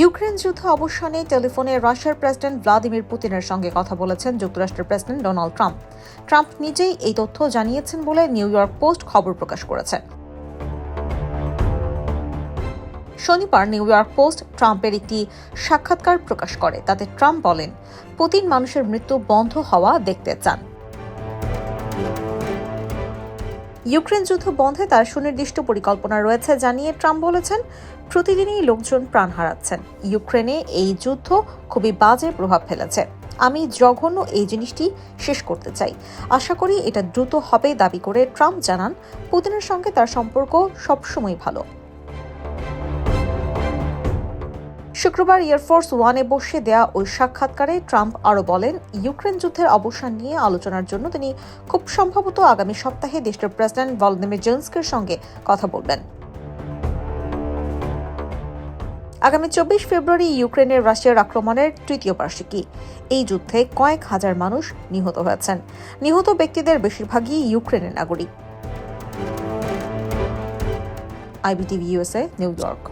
Ukraine যুদ্ধ অবসানে টেলিফোনে রাশিয়ার প্রেসিডেন্ট ভ্লাদিমির পুতিনের সঙ্গে কথা বলেছেন যুক্তরাষ্ট্রের প্রেসিডেন্ট ডোনাল্ড ট্রাম্প। ট্রাম্প নিজেই এই তথ্য জানিয়েছেন বলে নিউ ইয়র্ক পোস্ট খবর প্রকাশ করেছে। শনিবার নিউ ইয়র্ক পোস্ট ট্রাম্পের একটি সাক্ষাৎকার প্রকাশ করে। তাতে ট্রাম্প বলেন, পুতিন মানুষের মৃত্যু বন্ধ হওয়া দেখতে চান। ইউক্রেন যুদ্ধ বন্ধে তার সুনির্দিষ্ট পরিকল্পনা রয়েছে জানিয়ে ট্রাম্প বলেছেন, প্রতিদিনই লোকজন প্রাণ হারাচ্ছেন। ইউক্রেনে এই যুদ্ধ খুবই বাজে প্রভাব ফেলেছে। আমি জঘন্য এই জিনিসটি শেষ করতে চাই। আশা করি এটা দ্রুত হবে, দাবি করে ট্রাম্প জানান। পুতিনের সঙ্গে তার সম্পর্ক সবসময় ভালো। শুক্রবার এয়ারফোর্স ওয়ানে বসে দেয়া ওই সাক্ষাৎকারে ট্রাম্প আরও বলেন, ইউক্রেন যুদ্ধের অবসান নিয়ে আলোচনার জন্য তিনি খুব সম্ভবত আগামী সপ্তাহে দেশটির প্রেসিডেন্ট ভলোদিমির জেলস্কের সঙ্গে কথা বলবেন। আগামী চব্বিশ ফেব্রুয়ারি ইউক্রেনের রাশিয়ার আক্রমণের তৃতীয় বার্ষিকী। এই যুদ্ধে কয়েক হাজার মানুষ নিহত হয়েছেন। নিহত ব্যক্তিদের বেশিরভাগই ইউক্রেনের নাগরিক। IBTV USA New York.